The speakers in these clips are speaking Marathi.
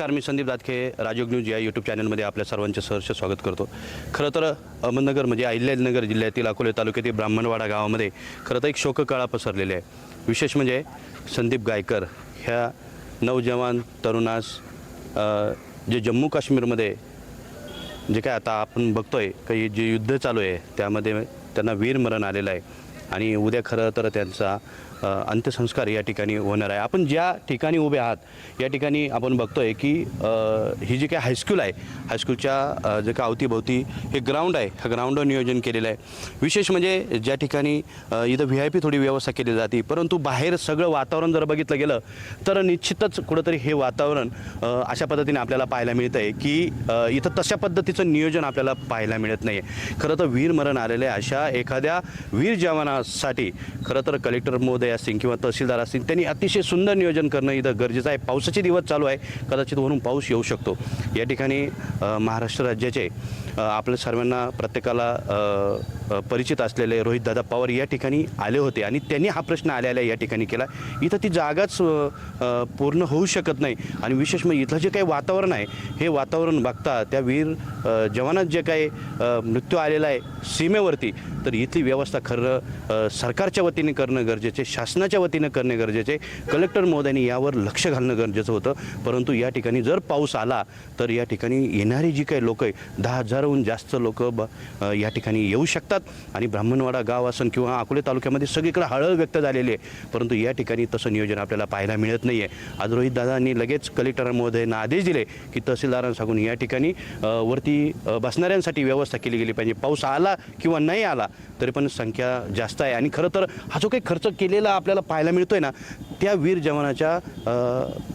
नमस्कार मी संदीप दातखे राजयोग न्यूज या यूट्यूब चॅनलमध्ये आपल्या सर्वांचे सहर्ष स्वागत करतो. खरं तर अहमदनगर म्हणजे अहिल्यानगर जिल्ह्यातील अकोले तालुक्यातील ब्राह्मणवाडा गावामध्ये खरं तर एक शोककळा पसरलेली आहे. विशेष म्हणजे संदीप गायकर ह्या नवजवान तरुणास जे जम्मू काश्मीरमध्ये जे काय आता आपण बघतो आहे काही जे युद्ध चालू आहे त्यामध्ये त्यांना वीरमरण आलेलं आहे. आणि उद्या खरं तर त्यांचा अंत्यसंस्कार या ठिकाणी होणार आहे. आपण ज्या ठिकाणी उभे आहात या ठिकाणी आपण बघतोय की ही जी काही हायस्कूल आहे हायस्कूलच्या जे का अवतीभोवती हे ग्राउंड आहे ह्या ग्राउंडवर नियोजन केलेलं आहे. विशेष म्हणजे ज्या ठिकाणी इथं व्ही आय पी थोडी व्यवस्था केली जाते परंतु बाहेर सगळं वातावरण जर बघितलं गेलं तर निश्चितच कुठंतरी हे वातावरण अशा पद्धतीने आपल्याला पाहायला मिळतं आहे की इथं तशा पद्धतीचं नियोजन आपल्याला पाहायला मिळत नाही आहे खरं तर वीर मरण आहे अशा एखाद्या वीर जवानासाठी. खरं तर कलेक्टर महोदय असतील किंवा तहसीलदार असतील त्यांनी अतिशय सुंदर नियोजन करणं इथं गरजेचं आहे. पावसाचे दिवस चालू आहे. कदाचित वरून पाऊस येऊ शकतो. या ठिकाणी महाराष्ट्र राज्याचे आपल्या सर्वांना प्रत्येकाला परिचित असलेले रोहित दादा पवार या ठिकाणी आले होते आणि त्यांनी हा प्रश्न आल्याला या ठिकाणी केला. इथं ती जागाच पूर्ण होऊ शकत नाही आणि विशेष म्हणजे इथलं जे काही वातावरण आहे हे वातावरण बघता त्या वीर जवानात जे काही मृत्यू आलेला आहे सीमेवरती तर इथली व्यवस्था खरं सरकारच्या वतीने करणं गरजेचे शासनाच्या वतीनं करणे गरजेचे कलेक्टर महोदयांनी यावर लक्ष घालणं गरजेचं होतं. परंतु या ठिकाणी जर पाऊस आला तर या ठिकाणी येणारी जी काही लोकं आहे दहा हजारहून जास्त लोक ब या ठिकाणी येऊ शकतात. आणि ब्राह्मणवाडा गाव असन किंवा अकोले तालुक्यामध्ये सगळीकडे हळहळ व्यक्त झालेली आहे. परंतु या ठिकाणी तसं नियोजन आपल्याला पाहायला मिळत नाही आहे आज रोहित दादांनी लगेच कलेक्टर महोदयांना आदेश दिले की तहसीलदारांसाकून या ठिकाणी वरती बसणाऱ्यांसाठी व्यवस्था केली गेली पाहिजे. पाऊस आला किंवा नाही आला तरी पण संख्या जास्त आहे. आणि खरं तर हा जो काही खर्च केलेला आपल्याला पाहायला मिळतोय ना त्या वीर जवानाच्या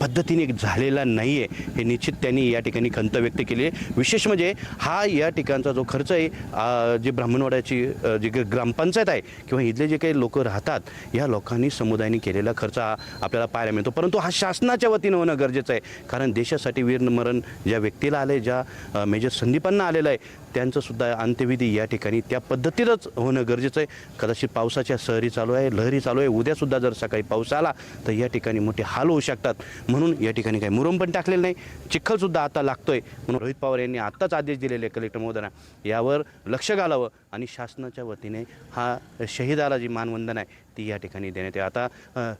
पद्धतीने झालेला नाही आहे हे निश्चित त्यांनी या ठिकाणी खंत व्यक्त केली आहे. विशेष म्हणजे हा या ठिकाणचा जो खर्च आहे जे ब्राह्मणवाड्याची जी ग्रामपंचायत आहे किंवा इथले जे काही लोक राहतात या लोकांनी समुदायाने केलेला खर्च हा आपल्याला पाहायला मिळतो. परंतु हा शासनाच्या वतीनं होणं गरजेचं आहे. कारण देशासाठी वीरमरण ज्या व्यक्तीला आलं आहे ज्या मेजर संदीपांना आलेलं आहे त्यांचंसुद्धा अंत्यविधी या ठिकाणी त्या पद्धतीनंच होणं गरजेचं आहे. कदाचित पावसाच्या सहरी चालू आहे लहरी चालू आहे उद्यासुद्धा जर सकाळी पाऊस आला तर या ठिकाणी मोठे हाल होऊ शकतात. म्हणून या ठिकाणी काही मुरुम पण टाकलेलं नाही. चिखलसुद्धा आता लागतोय. म्हणून रोहित पवार यांनी आत्ताच आदेश दिलेले कलेक्टर महोदयांना. यावर लक्ष घालावं आणि शासनाच्या वतीने हा शहीदाला जी मानवंदन आहे ती या ठिकाणी देण्यात आहे आता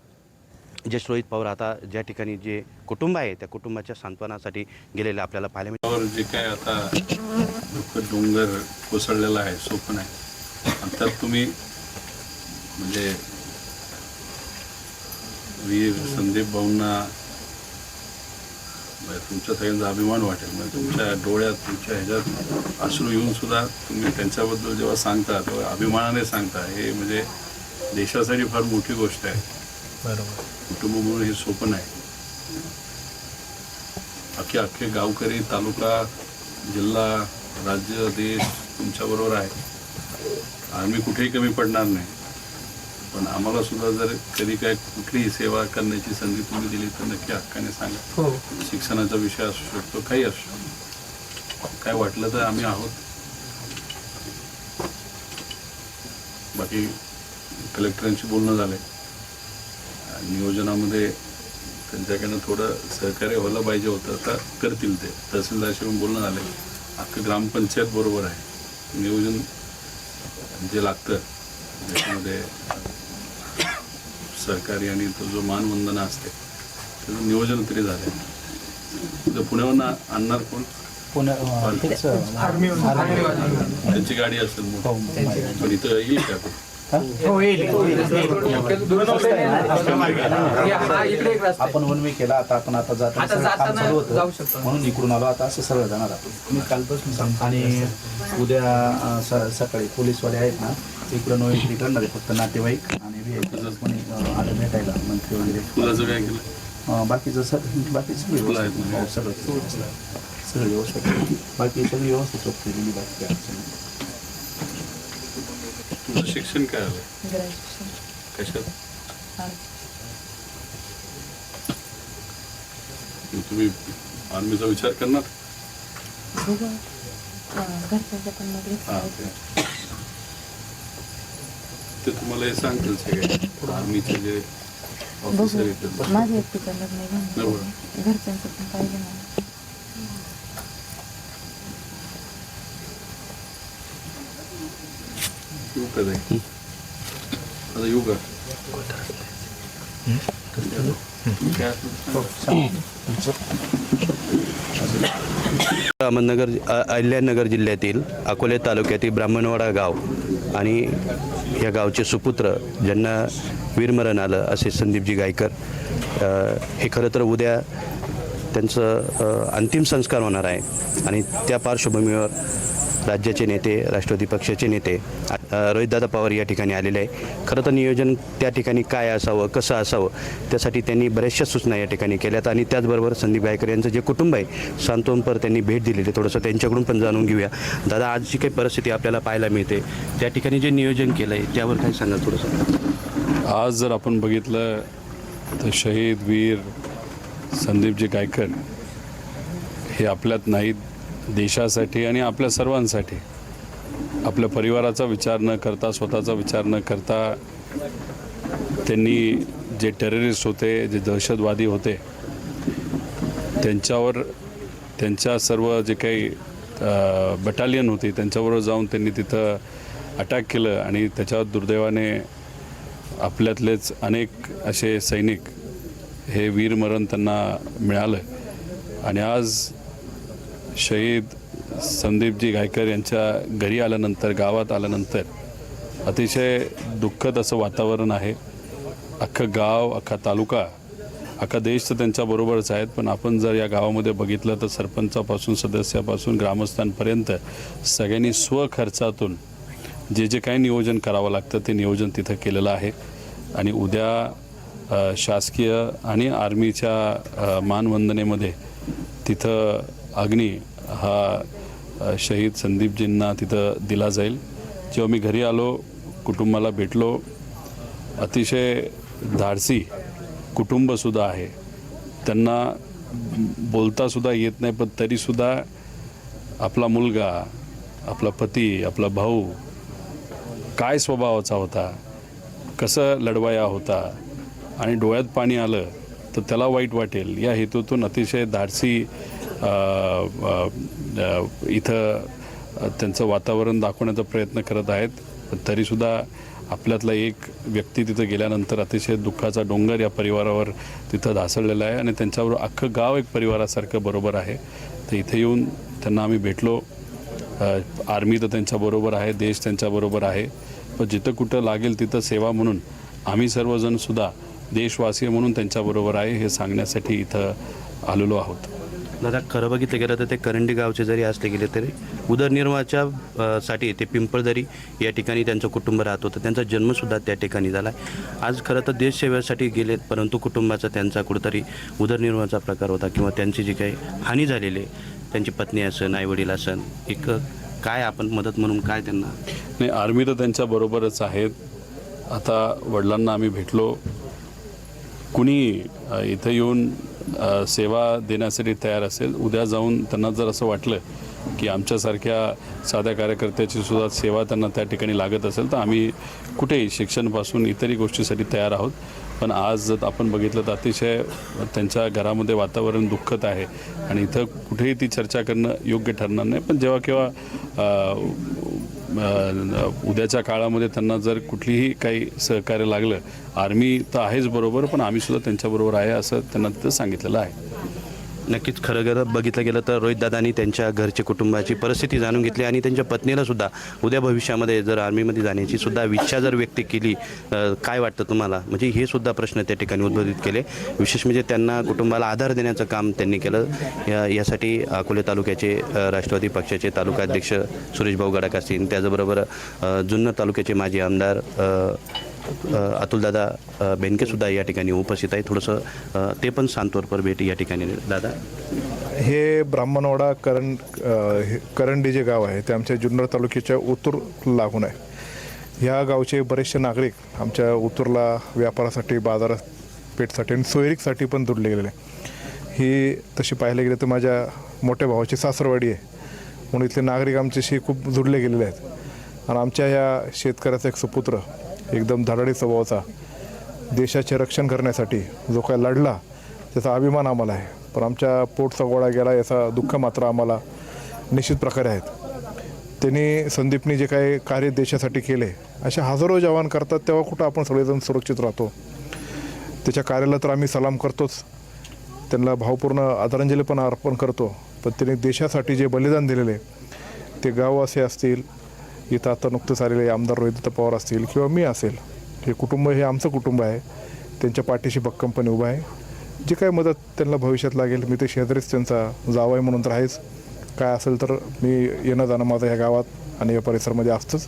जे रोहित पवार आता ज्या ठिकाणी जे कुटुंब आहे त्या कुटुंबाच्या सांत्वनासाठी गेलेले आपल्याला पाहायला मिळतं. जे काय आता दुःख डोंगर कोसळलेला आहे सोपन आहे. आणि त्यात तुम्ही म्हणजे वीर संदीप भाऊंना म्हणजे तुमच्या सगळ्यांचा अभिमान वाटेल. म्हणजे तुमच्या डोळ्यात तुमच्या ह्याच्यात अश्रू येऊन सुद्धा तुम्ही त्यांच्याबद्दल जेव्हा सांगता तेव्हा अभिमानाने सांगता. हे म्हणजे देशासाठी फार मोठी गोष्ट आहे. बरोबर. कुटुंब म्हणून हे सोपं नाही. अख्खे अख्खे गावकरी तालुका जिल्हा राज्य देश तुमच्याबरोबर आहे. आम्ही कुठेही कमी पडणार नाही. पण आम्हाला सुद्धा जर कधी काय कुठलीही सेवा करण्याची संधी तुम्ही दिली तर नक्की हक्काने सांगा. हो. शिक्षणाचा विषय असू शकतो काही असू शकतो. काय वाटलं तर आम्ही आहोत. बाकी कलेक्टरांशी बोलणं झालंय. नियोजनामध्ये त्यांच्याकडनं थोडं सहकार्य व्हायला पाहिजे होतं आता करतील ते. तहसीलदारशी पण बोलणं झालंय. अख्खं ग्रामपंचायत बरोबर आहे. नियोजन जे लागतं त्याच्यामध्ये सरकारी आणि तो जो मानवंदना असते त्याचं नियोजन तरी झालं पुण्यावरून आणणार कोण? त्यांची गाडी असेल हो, मोठी पण इथं येईल का हो. आपण वन वे केला आता आपण आता शकतो. म्हणून इकडून आलो आता असं सरळ जाणार आपण. कालपासून आणि उद्या सकाळी पोलीसवाले आहेत ना इकडं नो एंट्री करणार आहे फक्त नातेवाईक आणि अं, आलं भेटायला मंत्री वगैरे. बाकीचं सर बाकी सगळी फुलं आहेत व्यवस्था ना? हो, सगळं सगळं व्यवस्था बाकी सगळी व्यवस्था चोख केलेली बाकी अडचण शिक्षण काय ग्रॅज्युएशन कशात? हां मग तुम्ही आर्मीचा विचार करणार? बघू. अं, घरच्यांच्या पण मग हा ते ते तुम्हाला हे सांगतील सगळे. आर्मीचे जे ऑफिसर येतात. बघू माझं एकटीचं लग्न नाही. घरच्यांचं पण पाहिजे मला येऊ का आता अहमदनगर अहिल्यानगर जिल्ह्यातील अकोले तालुक्यातील ब्राह्मणवाडा गाव आणि या गावचे सुपुत्र ज्यांना वीरमरण आलं असे संदीपजी गायकर हे खरं तर उद्या त्यांचं अंतिम संस्कार होणार आहे. आणि त्या पार्श्वभूमीवर राज्याचे नेते राष्ट्रवादी पक्षाचे नेते रोहितदादा पवार या ठिकाणी आलेले आहे. खरं तर नियोजन त्या ठिकाणी काय असावं कसं असावं त्यासाठी त्यांनी बऱ्याचशा सूचना या ठिकाणी केल्यात आणि त्याचबरोबर संदीप गायकर यांचं जे कुटुंब आहे सांत्वनपर त्यांनी भेट दिलेली थोडंसं त्यांच्याकडून पण जाणून घेऊया. दादा आज जी काही परिस्थिती आपल्याला पाहायला मिळते. त्या ठिकाणी जे नियोजन केलं आहे त्यावर काय सांगा थोडंसं? आज जर आपण बघितलं तर शहीद वीर संदीपजी गायकर हे आपल्यात नाहीत. देशासाठी आणि आपल्या सर्वांसाठी. आपल्या परिवाराचा विचार न करता स्वतःचा विचार न करता त्यांनी जे टेररिस्ट होते जे दहशतवादी होते त्यांच्यावर त्यांच्या सर्व जे काही बटालियन होती त्यांच्याबरोबर जाऊन त्यांनी तिथं अटॅक केलं आणि त्याच्यावर दुर्दैवाने आपल्यातलेच अनेक असे सैनिक हे वीरमरण त्यांना मिळालं. आणि आज शहीद संदीपजी गायकर यांच्या घरी आल्यानंतर गावात आल्यानंतर अतिशय दुःखद असं वातावरण आहे. अख्खं गाव अख्खा तालुका अख्खा देश तर त्यांच्याबरोबरच आहेत. पण आपण जर या गावामध्ये बघितलं तर सरपंचापासून सदस्यापासून ग्रामस्थांपर्यंत सगळ्यांनी स्वखर्चातून जे जे काही नियोजन करावं लागतं ते नियोजन तिथं केलेलं आहे. आणि उद्या शासकीय आणि आर्मीच्या मानवंदनेमध्ये तिथं अग्नी हा शहीद संदीपजींना तिथं दिला जाईल. जेव्हा मी घरी आलो कुटुंबाला भेटलो अतिशय धाडसी कुटुंबसुद्धा आहे. त्यांना बोलतासुद्धा येत नाही पण तरीसुद्धा आपला मुलगा आपला पती आपला भाऊ काय स्वभावाचा होता कसं लढवाया होता आणि डोळ्यात पाणी आलं तर त्याला वाईट वाटेल. या हेतूतून अतिशय धाडसी इथं त्यांचं वातावरण दाखवण्याचा प्रयत्न करत आहेत. पण तरीसुद्धा आपल्यातला एक व्यक्ती तिथं गेल्यानंतर अतिशय दुःखाचा डोंगर या परिवारावर तिथं ढासळलेला आहे आणि त्यांच्यावर अख्खं गाव एक परिवारासारखं बरोबर आहे. तर इथे येऊन त्यांना आम्ही भेटलो. आर्मी तर त्यांच्याबरोबर आहे देश त्यांच्याबरोबर आहे. पण जिथं कुठं लागेल तिथं सेवा म्हणून आम्ही सर्वजणसुद्धा देशवासीय देशवासी म्हणून त्यांच्याबरोबर आहे हे सांगण्यासाठी इथं आलेलो आहोत. दादा खरं बघितलं गेलं तर ते करंडी गावचे जरी असले गेले तरी उदरनिर्वाहाच्या साठी ते पिंपळदरी या ठिकाणी त्यांचं कुटुंब राहत होतं. त्यांचा जन्मसुद्धा त्या ठिकाणी झाला. आज खरं तर देशसेवेसाठी गेलेत परंतु कुटुंबाचा त्यांचा कुठंतरी उदरनिर्वाहाचा प्रकार होता किंवा त्यांची जी काही हानी झालेली आहे त्यांची पत्नी असन आईवडील असन एक काय आपण मदत म्हणून काय त्यांना? नाही आर्मी तर त्यांच्याबरोबरच आहेत. आता वडिलांना आम्ही भेटलो. कुणी इथं येऊन सेवा देण्यासाठी तयार असेल उद्या जाऊन त्यांना जर असं वाटलं की आमच्यासारख्या साध्या कार्यकर्त्याची सुद्धा सेवा त्यांना त्या ठिकाणी लागत असेल तर आम्ही कुठेही शिक्षणापासून इतरही गोष्टीसाठी तयार आहोत. पण आज जर आपण बघितलं तर अतिशय त्यांच्या घरामध्ये वातावरण दुःखद आहे आणि इथं कुठेही ती चर्चा करणं योग्य ठरणार नाही. पण जेव्हा केव्हा उद्याच्या काळामध्ये त्यांना जर कुठलीही काही सहकार्य लागलं आर्मी तर आहेच बरोबर पण आम्ही सुद्धा त्यांच्याबरोबर आहे असं त्यांना तिथं सांगितलेलं आहे. नक्कीच खरं खरं बघितलं गेलं तर रोहितदादांनी त्यांच्या घरच्या कुटुंबाची परिस्थिती जाणून घेतली आणि त्यांच्या पत्नीला सुद्धा उद्या भविष्यामध्ये जर आर्मीमध्ये जाण्याची सुद्धा इच्छा जर व्यक्त केली काय वाटतं तुम्हाला? म्हणजे हे सुद्धा प्रश्न त्या ठिकाणी उद्बोधित केले विशेष म्हणजे त्यांना कुटुंबाला आधार देण्याचं काम त्यांनी केलं. या यासाठी अकोले तालुक्याचे राष्ट्रवादी पक्षाचे तालुकाध्यक्ष सुरेश भाऊ गडाख असतील. त्याचबरोबर जुन्नर तालुक्याचे माजी आमदार अतुलदादा बेनकेसुद्धा या ठिकाणी उपस्थित आहे थोडंसं ते पण सांत्वरपर भेट या ठिकाणी दादा? हे ब्राह्मणवाडा करण हे- करंडी जे गाव आहे. ते आमच्या जुन्नर तालुक्याच्या उतूर लागून आहे. ह्या गावचे बरेचसे नागरिक आमच्या उतूरला व्यापारासाठी बाजारपेठसाठी आणि सोयरीकसाठी पण जोडले गेलेले आहे. ही तशी पाहायला गेलं तर माझ्या मोठ्या भावाची सासरवाडी आहे. म्हणून इथले नागरिक आमच्याशी खूप जुडले गेलेले आहेत. आणि आमच्या ह्या शेतकऱ्याचा एक सुपुत्र एकदम धडाडी स्वभावाचा. देशाचे रक्षण करण्यासाठी जो काय लढला त्याचा अभिमान आम्हाला आहे. पण आमच्या पोटचा गोळा गेला याचा दुःख मात्र आम्हाला निश्चित प्रकारे आहेत. त्यांनी संदीपनी जे काही कार्य देशासाठी केले असे हजारो जवान करतात तेव्हा कुठं आपण सगळेजण सुरक्षित राहतो. त्याच्या कार्याला तर आम्ही सलाम करतोच. त्यांना भावपूर्ण आदरांजली पण अर्पण करतो. पण त्यांनी देशासाठी जे बलिदान दिलेले ते गाववासी असतील इथं आता नुकतंच आलेले आमदार रोहित पवार असतील किंवा मी असेल हे कुटुंब हे आमचं कुटुंब आहे त्यांच्या पाठीशी भक्कमपणे उभं आहे. जी काय मदत त्यांना भविष्यात लागेल मी ते शेजारीच त्यांचा जावं आहे म्हणून तर आहेच. काय असेल तर मी येणं जाणं माझं ह्या गावात आणि या परिसरामध्ये असतंच.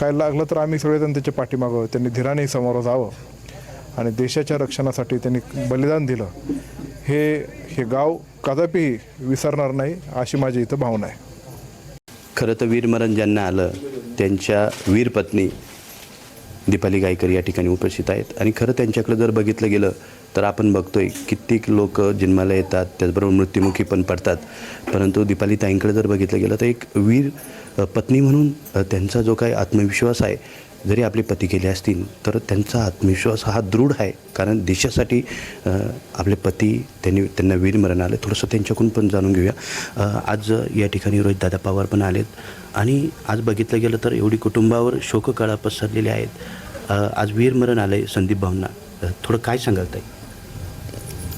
काय लागलं तर आम्ही सगळेजण त्याच्या पाठीमागं त्यांनी धीराने समोर जावं आणि देशाच्या रक्षणासाठी त्यांनी बलिदान दिलं. हे हे गाव कदापिही विसरणार नाही अशी माझी इथं भावना आहे. खरं तर वीरमरण ज्यांना आलं त्यांच्या वीरपत्नी दीपाली गायकर या ठिकाणी उपस्थित आहेत. आणि खरं त्यांच्याकडे जर बघितलं गेलं तर आपण बघतोय कित्येक लोक जन्माला येतात त्याचबरोबर मृत्युमुखी पण पडतात. परंतु दीपाली ताईंकडे जर बघितलं गेलं तर एक वीर पत्नी म्हणून त्यांचा जो काही आत्मविश्वास आहे जरी आपले पती गेले असतील तर त्यांचा आत्मविश्वास हा दृढ आहे. कारण देशासाठी आपले पती त्यांनी त्यांना वीरमरण आलं. थोडंसं त्यांच्याकडून पण जाणून घेऊया. आज या ठिकाणी रोहितदादा पवार पण आलेत. आणि आज बघितलं गेलं तर एवढी कुटुंबावर शोककळा पसरलेली आहेत. आज वीरमरण आलं आहे संदीप भावना थोडं काय सांगाल ताई?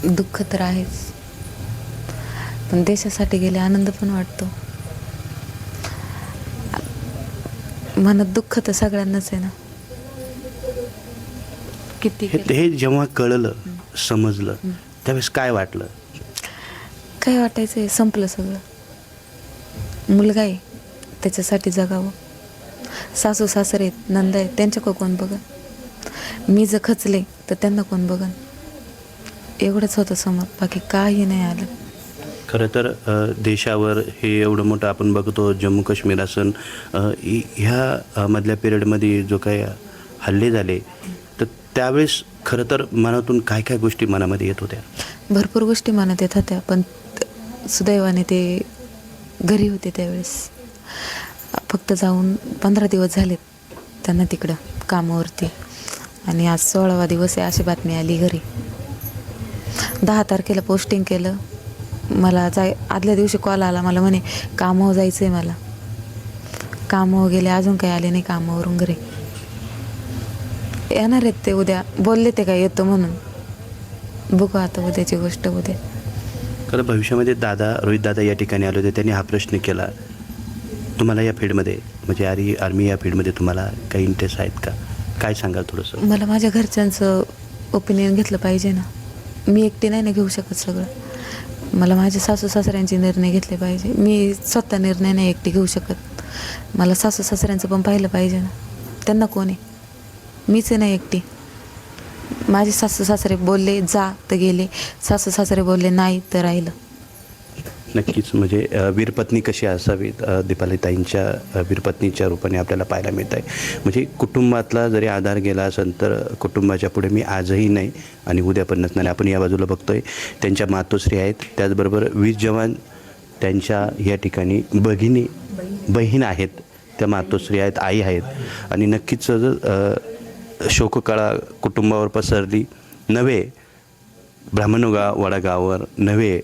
दुःख तर आहेच. पण देशासाठी गेले आनंद पण वाटतो. मनात दुःख तर सगळ्यांनाच आहे ना? किती हे. हे जेव्हा कळलं समजलं त्यावेळेस काय वाटलं? काय वाटायचं आहे संपलं सगळं. मुलगा आहे त्याच्यासाठी जगावं. सासू सासरे आहेत नंदा आहेत त्यांच्याकडं कोण बघन? मी जर खचले तर त्यांना कोण बघन? एवढंच होतं समोर बाकी काही नाही आलं. खरं तर देशावर हे एवढं मोठं आपण बघतो जम्मू काश्मीर असून ह्या मधल्या पिरियडमध्ये जो काही हल्ले झाले तर त्यावेळेस खरं तर मनातून काय काय गोष्टी मनामध्ये येत होत्या? भरपूर गोष्टी मनात येत होत्या पण सुदैवाने ते घरी होते त्यावेळेस. फक्त जाऊन पंधरा दिवस झालेत त्यांना तिकडं कामावरती. आणि आज सोळावा दिवस आहे अशी बातमी आली घरी. दहा तारखेला पोस्टिंग केलं. मला जाय आदल्या दिवशी कॉल आला मला म्हणे कामावर जायचं आहे मला. कामावर गेले अजून काही आले नाही कामावरून घरी. येणार आहेत ते उद्या. बोलले ते काय येतो म्हणून. बघू आता उद्याची गोष्ट उद्या. खरं भविष्यामध्ये दादा रोहित दादा या ठिकाणी आले होते त्यांनी हा प्रश्न केला. तुम्हाला या फील्डमध्ये म्हणजे आर्मी आर्मी या फील्डमध्ये तुम्हाला काही इंटरेस्ट आहेत का? काय सांगाल थोडंसं? मला माझ्या घरच्यांचं ओपिनियन घेतलं पाहिजे ना. मी एकटी नाही ना घेऊ शकत सगळं. मला माझ्या सासू सासऱ्यांचे निर्णय घेतले पाहिजे. मी स्वतः निर्णय नाही एकटी घेऊ शकत. मला सासू सासऱ्यांचं पण पाहिलं पाहिजे ना. त्यांना कोण आहे? मीच नाही एकटी. माझे सासू सासरे बोलले जा. तर गेले. सासू सासरे बोलले नाही. तर राहिलं. नक्कीच. म्हणजे वीरपत्नी कशी असावीत? दीपालीताईंच्या वीरपत्नीच्या रूपाने आपल्याला पाहायला मिळत आहे म्हणजे कुटुंबातला जरी आधार गेला असेल तर कुटुंबाच्या पुढे मी आजही नाही आणि उद्या पण नसणार. आपण या बाजूला बघतोय त्यांच्या मातोश्री आहेत. त्याचबरोबर वीर जवान त्यांच्या या ठिकाणी भगिनी बहीण आहेत. त्या मातोश्री आहेत आई आहेत. आणि नक्कीच शोककळा कुटुंबावर पसरली नव्हे ब्राह्मणोगा वडागावर नव्हे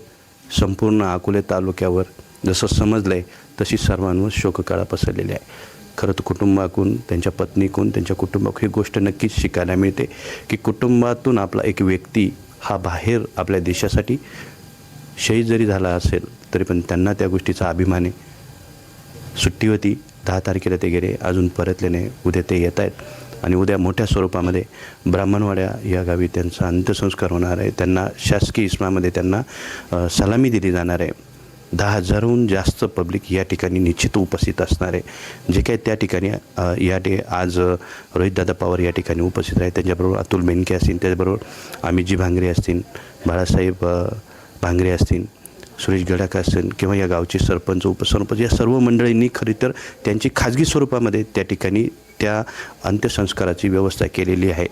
संपूर्ण अकोले तालुक्यावर जसं समजलं आहे तशी सर्वांवर शोककळा पसरलेली आहे. खरं तर कुटुंबाकून त्यांच्या पत्नीकून त्यांच्या कुटुंबाकून ही गोष्ट नक्कीच शिकायला मिळते की कुटुंबातून आपला एक व्यक्ती हा बाहेर आपल्या देशासाठी शहीद जरी झाला असेल तरी पण त्यांना त्या गोष्टीचा अभिमान आहे. सुट्टी होती दहा तारखेला ते गेले अजून परतले नाही. उद्या ते येत आहेत आणि उद्या मोठ्या स्वरूपामध्ये ब्राह्मणवाड्या या गावी त्यांचा अंत्यसंस्कार होणार आहे. त्यांना शासकीय इस्मामध्ये त्यांना सलामी दिली जाणार आहे. दहा हजारहून जास्त पब्लिक या ठिकाणी निश्चित उपस्थित असणार आहे. जे काही त्या ठिकाणी या ठे आज रोहितदादा पवार या ठिकाणी उपस्थित आहे त्यांच्याबरोबर अतुल बेनके असतील त्याचबरोबर अमितजी भांगरे असतील बाळासाहेब भांगरे असतील सुरेश गडाख असेल किंवा या गावचे सरपंच उपसरपंच या सर्व मंडळींनी खरी तर त्यांची खाजगी स्वरूपामध्ये त्या ठिकाणी त्या अंत्यसंस्काराची व्यवस्था केलेली आहे.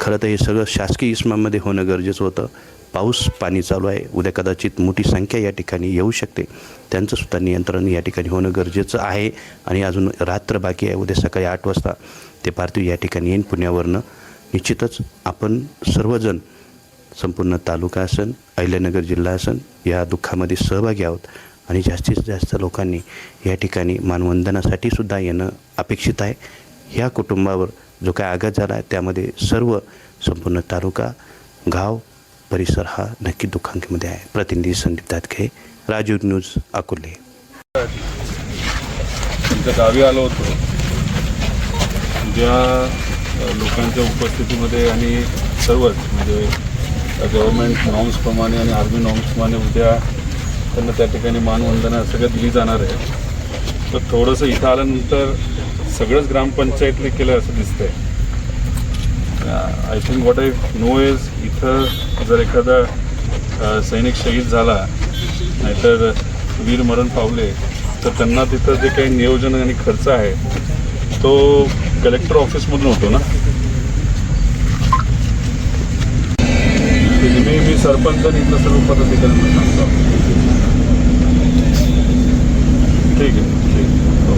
खरं तर हे सगळं शासकीय इस्मामध्ये होणं गरजेचं होतं. पाऊस पाणी चालू आहे. उद्या कदाचित मोठी संख्या या ठिकाणी येऊ शकते. त्यांचंसुद्धा नियंत्रण या ठिकाणी होणं गरजेचं आहे. आणि अजून रात्र बाकी आहे. उद्या सकाळी आठ वाजता ते पार्थिव या ठिकाणी येईन पुण्यावरनं. निश्चितच आपण सर्वजण संपूर्ण तालुका असन अहिल्यानगर जिल्हा असन या दुःखामध्ये सहभागी आहोत. आणि जास्तीत जास्त लोकांनी या ठिकाणी मानवंदनासाठी सुद्धा येणं अपेक्षित आहे. ह्या कुटुंबावर जो काय आघात झाला आहे त्यामध्ये सर्व संपूर्ण तालुका गाव परिसर हा नक्की दुःखांकीमध्ये आहे. प्रतिनिधी संदीप दादके राजीव न्यूज अकोले. तुमच्या गावी आलो होतो. ज्या लोकांच्या उपस्थितीमध्ये आणि सर्वच म्हणजे गव्हर्मेंट नॉर्म्सप्रमाणे आणि आर्मी नॉर्म्सप्रमाणे उद्या त्यांना त्या ठिकाणी मानवंदना सगळं दिली जाणार आहे. तर थोडंसं इथं आल्यानंतर सगळंच ग्रामपंचायतने केलं असं दिसतंय. I think what I know is इथं जर एखादा सैनिक शहीद झाला नाहीतर वीर मरण पावले तर त्यांना तिथं जे काही नियोजन आणि खर्च आहे तो कलेक्टर ऑफिसमधून होतो ना? सरपंचांनी इथलं सर्व पदाधिकाऱ्यांना सांगतो. ठीक आहे ठीक आहे. हो.